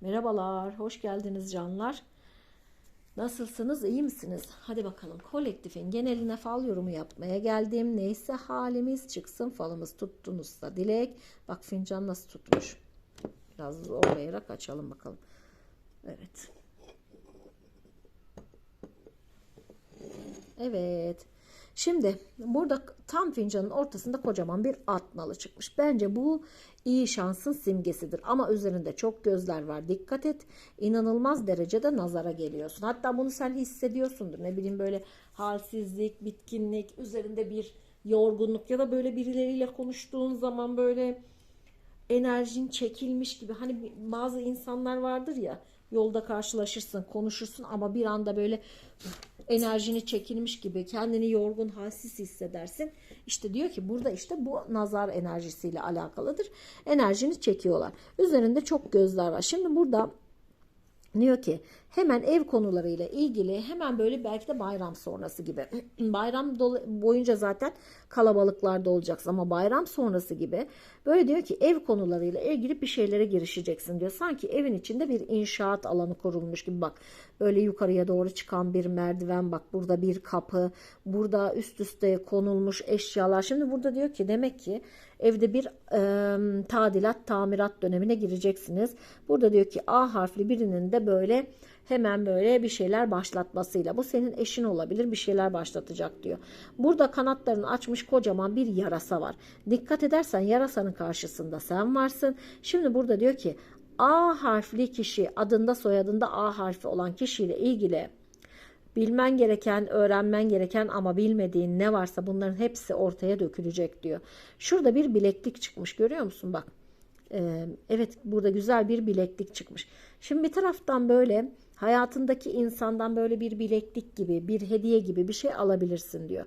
Merhabalar, hoş geldiniz canlar. Nasılsınız, iyi misiniz? Hadi bakalım kolektifin geneline fal yorumu yapmaya geldim. Neyse halimiz çıksın falımız tuttunuzsa dilek. Bak fincan nasıl tutmuş. Biraz zorlayarak açalım bakalım. Evet. Evet. Şimdi burada tam fincanın ortasında kocaman bir at nalı çıkmış. Bence bu iyi şansın simgesidir. Ama üzerinde çok gözler var. Dikkat et. İnanılmaz derecede nazara geliyorsun. Hatta bunu sen hissediyorsundur. Ne bileyim böyle halsizlik, bitkinlik, üzerinde bir yorgunluk ya da böyle birileriyle konuştuğun zaman böyle enerjin çekilmiş gibi. Hani bazı insanlar vardır ya yolda karşılaşırsın, konuşursun ama bir anda böyle enerjini çekilmiş gibi kendini yorgun, halsiz hissedersin. İşte diyor ki burada işte bu nazar enerjisiyle alakalıdır. Enerjini çekiyorlar. Üzerinde çok gözler var. Şimdi burada diyor ki hemen ev konularıyla ilgili hemen böyle belki de bayram sonrası gibi. bayram boyunca zaten kalabalıklarda olacaksın ama bayram sonrası gibi böyle diyor ki ev konularıyla ilgili bir şeylere girişeceksin diyor. Sanki evin içinde bir inşaat alanı kurulmuş gibi bak. Böyle yukarıya doğru çıkan bir merdiven bak burada bir kapı burada üst üste konulmuş eşyalar. Şimdi burada diyor ki demek ki evde bir e, tadilat tamirat dönemine gireceksiniz. Burada diyor ki A harfli birinin de böyle hemen böyle bir şeyler başlatmasıyla bu senin eşin olabilir bir şeyler başlatacak diyor. Burada kanatlarını açmış kocaman bir yarasa var. Dikkat edersen yarasanın karşısında sen varsın. Şimdi burada diyor ki A harfli kişi adında soyadında A harfi olan kişiyle ilgili bilmen gereken, öğrenmen gereken ama bilmediğin ne varsa bunların hepsi ortaya dökülecek diyor. Şurada bir bileklik çıkmış görüyor musun bak. Evet burada güzel bir bileklik çıkmış. Şimdi bir taraftan böyle hayatındaki insandan böyle bir bileklik gibi, bir hediye gibi bir şey alabilirsin diyor.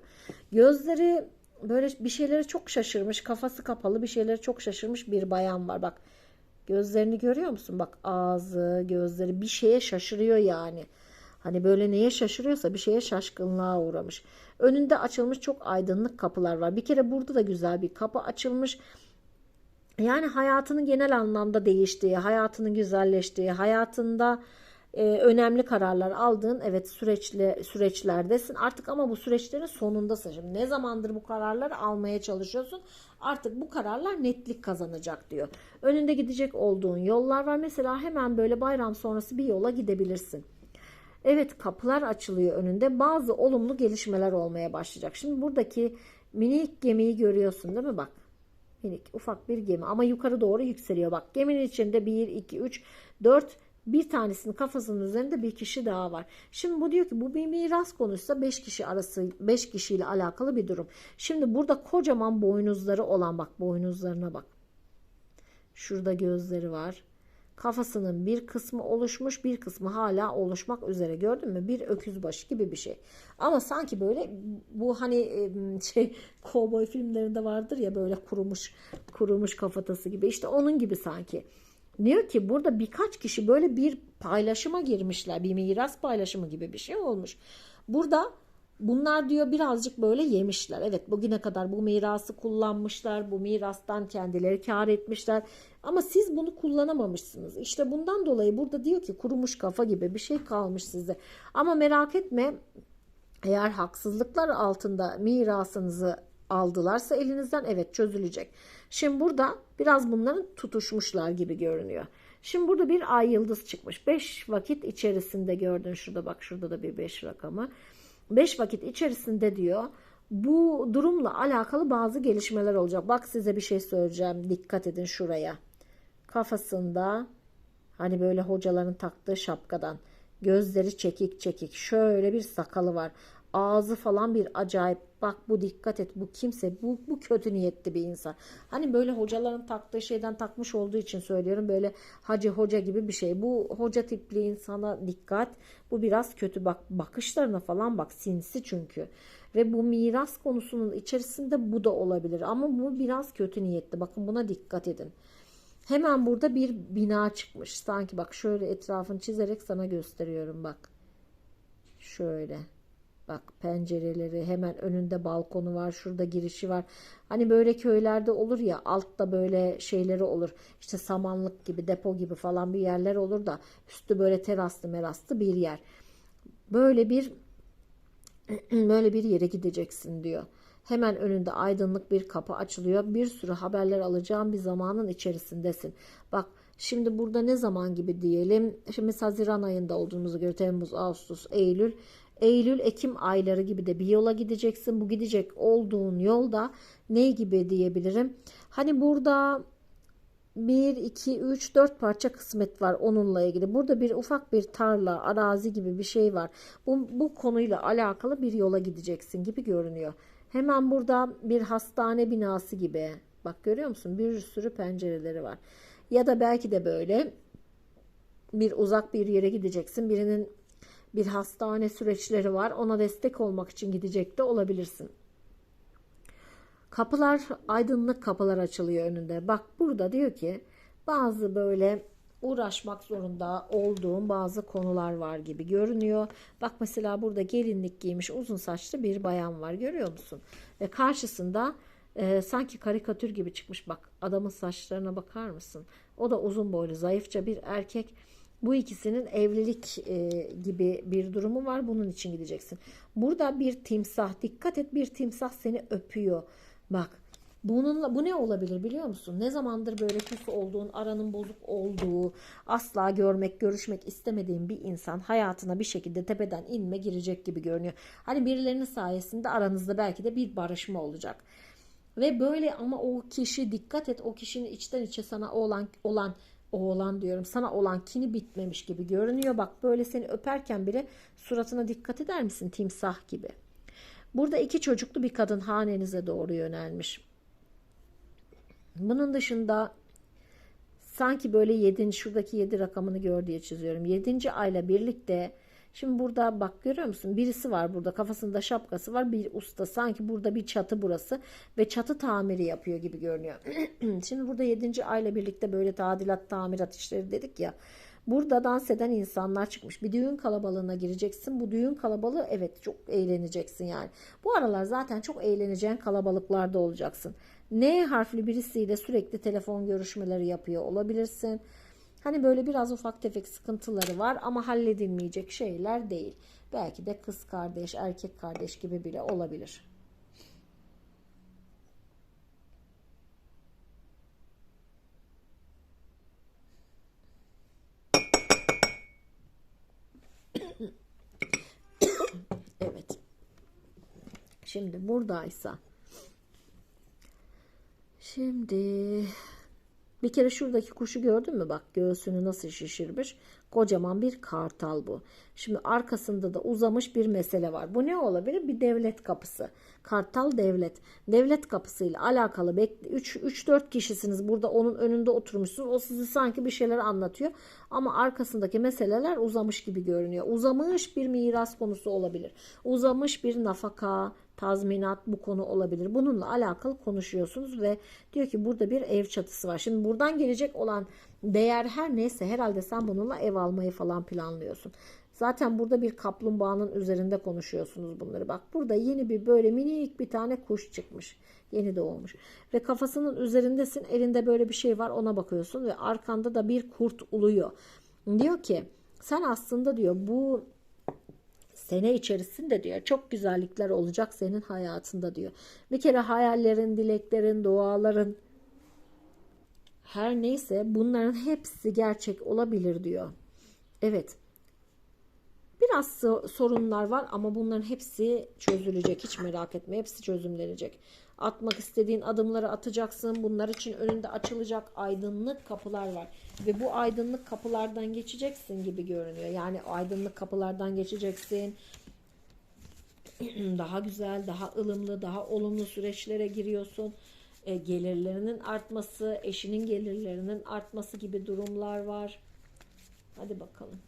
Gözleri böyle bir şeylere çok şaşırmış, kafası kapalı bir şeylere çok şaşırmış bir bayan var. Bak gözlerini görüyor musun? Bak ağzı, gözleri bir şeye şaşırıyor yani. Hani böyle neye şaşırıyorsa bir şeye şaşkınlığa uğramış. Önünde açılmış çok aydınlık kapılar var. Bir kere burada da güzel bir kapı açılmış. Yani hayatının genel anlamda değiştiği, hayatının güzelleştiği, hayatında e, önemli kararlar aldığın evet süreçli süreçlerdesin. Artık ama bu süreçlerin sonundasın. Şimdi ne zamandır bu kararları almaya çalışıyorsun? Artık bu kararlar netlik kazanacak diyor. Önünde gidecek olduğun yollar var. Mesela hemen böyle bayram sonrası bir yola gidebilirsin. Evet kapılar açılıyor önünde. Bazı olumlu gelişmeler olmaya başlayacak. Şimdi buradaki minik gemiyi görüyorsun değil mi? Bak minik ufak bir gemi ama yukarı doğru yükseliyor. Bak geminin içinde 1, 2, 3, 4 bir tanesinin kafasının üzerinde bir kişi daha var. Şimdi bu diyor ki bu bir miras konuysa 5 kişi arası 5 kişiyle alakalı bir durum. Şimdi burada kocaman boynuzları olan bak boynuzlarına bak. Şurada gözleri var. Kafasının bir kısmı oluşmuş bir kısmı hala oluşmak üzere gördün mü? Bir öküz başı gibi bir şey. Ama sanki böyle bu hani şey kovboy filmlerinde vardır ya böyle kurumuş kurumuş kafatası gibi. İşte onun gibi sanki. Diyor ki burada birkaç kişi böyle bir paylaşıma girmişler. Bir miras paylaşımı gibi bir şey olmuş. Burada bunlar diyor birazcık böyle yemişler. Evet bugüne kadar bu mirası kullanmışlar. Bu mirastan kendileri kar etmişler. Ama siz bunu kullanamamışsınız. İşte bundan dolayı burada diyor ki kurumuş kafa gibi bir şey kalmış size. Ama merak etme eğer haksızlıklar altında mirasınızı aldılarsa elinizden evet çözülecek. Şimdi burada biraz bunların tutuşmuşlar gibi görünüyor. Şimdi burada bir ay yıldız çıkmış. 5 vakit içerisinde gördün şurada bak şurada da bir 5 rakamı. 5 vakit içerisinde diyor bu durumla alakalı bazı gelişmeler olacak. Bak size bir şey söyleyeceğim. Dikkat edin şuraya. Kafasında hani böyle hocaların taktığı şapkadan gözleri çekik çekik şöyle bir sakalı var ağzı falan bir acayip bak bu dikkat et bu kimse bu, bu kötü niyetli bir insan. Hani böyle hocaların taktığı şeyden takmış olduğu için söylüyorum böyle hacı hoca gibi bir şey. Bu hoca tipli insana dikkat bu biraz kötü bak bakışlarına falan bak sinsi çünkü. Ve bu miras konusunun içerisinde bu da olabilir ama bu biraz kötü niyetli bakın buna dikkat edin. Hemen burada bir bina çıkmış. Sanki bak şöyle etrafını çizerek sana gösteriyorum bak. Şöyle. Bak pencereleri hemen önünde balkonu var. Şurada girişi var. Hani böyle köylerde olur ya altta böyle şeyleri olur. İşte samanlık gibi depo gibi falan bir yerler olur da üstü böyle teraslı meraslı bir yer. Böyle bir böyle bir yere gideceksin diyor. Hemen önünde aydınlık bir kapı açılıyor. Bir sürü haberler alacağın bir zamanın içerisindesin. Bak şimdi burada ne zaman gibi diyelim. Şimdi Haziran ayında olduğumuzu göre Temmuz, Ağustos, Eylül. Eylül, Ekim ayları gibi de bir yola gideceksin. Bu gidecek olduğun yolda ne gibi diyebilirim? Hani burada 1, 2, 3, 4 parça kısmet var onunla ilgili. Burada bir ufak bir tarla, arazi gibi bir şey var. Bu, bu konuyla alakalı bir yola gideceksin gibi görünüyor. Hemen burada bir hastane binası gibi. Bak görüyor musun? Bir sürü pencereleri var. Ya da belki de böyle bir uzak bir yere gideceksin. Birinin bir hastane süreçleri var. Ona destek olmak için gidecek de olabilirsin. Kapılar aydınlık kapılar açılıyor önünde. Bak burada diyor ki bazı böyle uğraşmak zorunda olduğum bazı konular var gibi görünüyor. Bak mesela burada gelinlik giymiş uzun saçlı bir bayan var görüyor musun? Ve karşısında e, sanki karikatür gibi çıkmış bak adamın saçlarına bakar mısın? O da uzun boylu zayıfça bir erkek. Bu ikisinin evlilik e, gibi bir durumu var. Bunun için gideceksin. Burada bir timsah. Dikkat et bir timsah seni öpüyor. Bak bununla bu ne olabilir biliyor musun? Ne zamandır böyle küs olduğun, aranın bozuk olduğu, asla görmek, görüşmek istemediğin bir insan hayatına bir şekilde tepeden inme girecek gibi görünüyor. Hani birilerinin sayesinde aranızda belki de bir barışma olacak. Ve böyle ama o kişi dikkat et o kişinin içten içe sana olan olan oğlan diyorum sana olan kini bitmemiş gibi görünüyor. Bak böyle seni öperken bile suratına dikkat eder misin timsah gibi. Burada iki çocuklu bir kadın hanenize doğru yönelmiş. Bunun dışında sanki böyle 7. şuradaki 7 rakamını gör diye çiziyorum. 7. ayla birlikte şimdi burada bak görüyor musun? Birisi var burada kafasında şapkası var bir usta sanki burada bir çatı burası ve çatı tamiri yapıyor gibi görünüyor. şimdi burada 7. ayla birlikte böyle tadilat tamirat işleri dedik ya. Burada dans eden insanlar çıkmış. Bir düğün kalabalığına gireceksin. Bu düğün kalabalığı evet çok eğleneceksin yani. Bu aralar zaten çok eğleneceğin kalabalıklarda olacaksın. N harfli birisiyle sürekli telefon görüşmeleri yapıyor olabilirsin. Hani böyle biraz ufak tefek sıkıntıları var ama halledilmeyecek şeyler değil. Belki de kız kardeş, erkek kardeş gibi bile olabilir. Evet. Şimdi buradaysa Şimdi bir kere şuradaki kuşu gördün mü? Bak göğsünü nasıl şişirmiş. Kocaman bir kartal bu. Şimdi arkasında da uzamış bir mesele var. Bu ne olabilir? Bir devlet kapısı. Kartal devlet. Devlet kapısıyla alakalı 3-4 kişisiniz. Burada onun önünde oturmuşsunuz. O sizi sanki bir şeyler anlatıyor. Ama arkasındaki meseleler uzamış gibi görünüyor. Uzamış bir miras konusu olabilir. Uzamış bir nafaka, tazminat bu konu olabilir. Bununla alakalı konuşuyorsunuz ve diyor ki burada bir ev çatısı var. Şimdi buradan gelecek olan değer her neyse herhalde sen bununla ev almayı falan planlıyorsun. Zaten burada bir kaplumbağanın üzerinde konuşuyorsunuz bunları. Bak burada yeni bir böyle minik bir tane kuş çıkmış. Yeni doğmuş. Ve kafasının üzerindesin. Elinde böyle bir şey var ona bakıyorsun. Ve arkanda da bir kurt uluyor. Diyor ki sen aslında diyor bu sene içerisinde diyor çok güzellikler olacak senin hayatında diyor. Bir kere hayallerin, dileklerin, duaların her neyse bunların hepsi gerçek olabilir diyor. Evet. Biraz sorunlar var ama bunların hepsi çözülecek. Hiç merak etme. Hepsi çözümlenecek. Atmak istediğin adımları atacaksın. Bunlar için önünde açılacak aydınlık kapılar var. Ve bu aydınlık kapılardan geçeceksin gibi görünüyor. Yani aydınlık kapılardan geçeceksin. daha güzel, daha ılımlı, daha olumlu süreçlere giriyorsun. E, gelirlerinin artması, eşinin gelirlerinin artması gibi durumlar var. Hadi bakalım.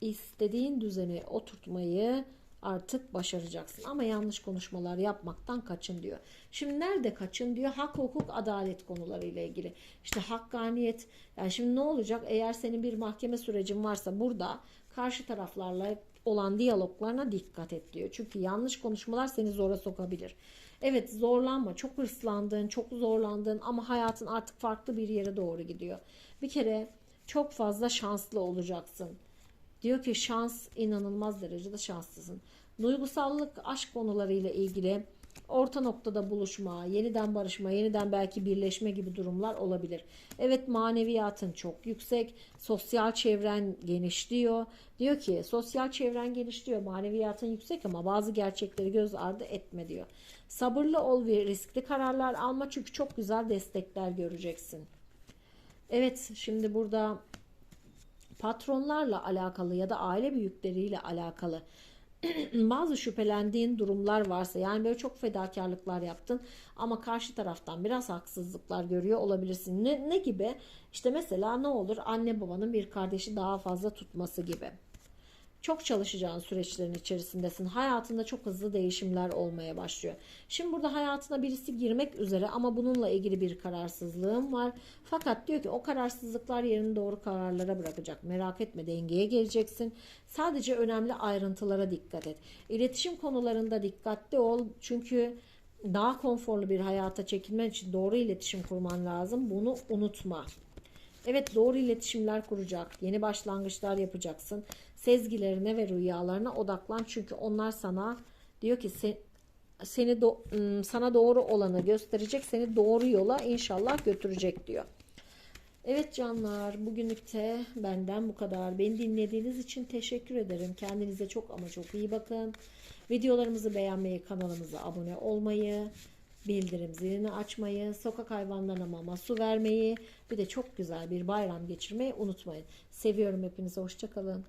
İstediğin düzeni oturtmayı artık başaracaksın. Ama yanlış konuşmalar yapmaktan kaçın diyor. Şimdi nerede kaçın diyor? Hak, hukuk, adalet konularıyla ilgili. İşte hakkaniyet. Yani şimdi ne olacak? Eğer senin bir mahkeme sürecin varsa burada Karşı taraflarla olan diyaloglarına dikkat et diyor. Çünkü yanlış konuşmalar seni zora sokabilir. Evet zorlanma. Çok hırslandın, çok zorlandın ama hayatın artık farklı bir yere doğru gidiyor. Bir kere çok fazla şanslı olacaksın. Diyor ki şans inanılmaz derecede şanslısın. Duygusallık, aşk konularıyla ilgili orta noktada buluşma, yeniden barışma, yeniden belki birleşme gibi durumlar olabilir. Evet maneviyatın çok yüksek, sosyal çevren genişliyor. Diyor ki sosyal çevren genişliyor, maneviyatın yüksek ama bazı gerçekleri göz ardı etme diyor. Sabırlı ol ve riskli kararlar alma çünkü çok güzel destekler göreceksin. Evet şimdi burada patronlarla alakalı ya da aile büyükleriyle alakalı bazı şüphelendiğin durumlar varsa yani böyle çok fedakarlıklar yaptın ama karşı taraftan biraz haksızlıklar görüyor olabilirsin. Ne, ne gibi? İşte mesela ne olur anne babanın bir kardeşi daha fazla tutması gibi. Çok çalışacağın süreçlerin içerisindesin. Hayatında çok hızlı değişimler olmaya başlıyor. Şimdi burada hayatına birisi girmek üzere ama bununla ilgili bir kararsızlığım var. Fakat diyor ki o kararsızlıklar yerini doğru kararlara bırakacak. Merak etme dengeye geleceksin. Sadece önemli ayrıntılara dikkat et. İletişim konularında dikkatli ol. Çünkü daha konforlu bir hayata çekilmen için doğru iletişim kurman lazım. Bunu unutma. Evet doğru iletişimler kuracak. Yeni başlangıçlar yapacaksın. Sezgilerine ve rüyalarına odaklan. Çünkü onlar sana diyor ki sen, seni do- sana doğru olanı gösterecek. Seni doğru yola inşallah götürecek diyor. Evet canlar bugünlükte benden bu kadar. Beni dinlediğiniz için teşekkür ederim. Kendinize çok ama çok iyi bakın. Videolarımızı beğenmeyi, kanalımıza abone olmayı, bildirim zilini açmayı, sokak hayvanlarına mama su vermeyi, bir de çok güzel bir bayram geçirmeyi unutmayın. Seviyorum hepinizi. Hoşçakalın.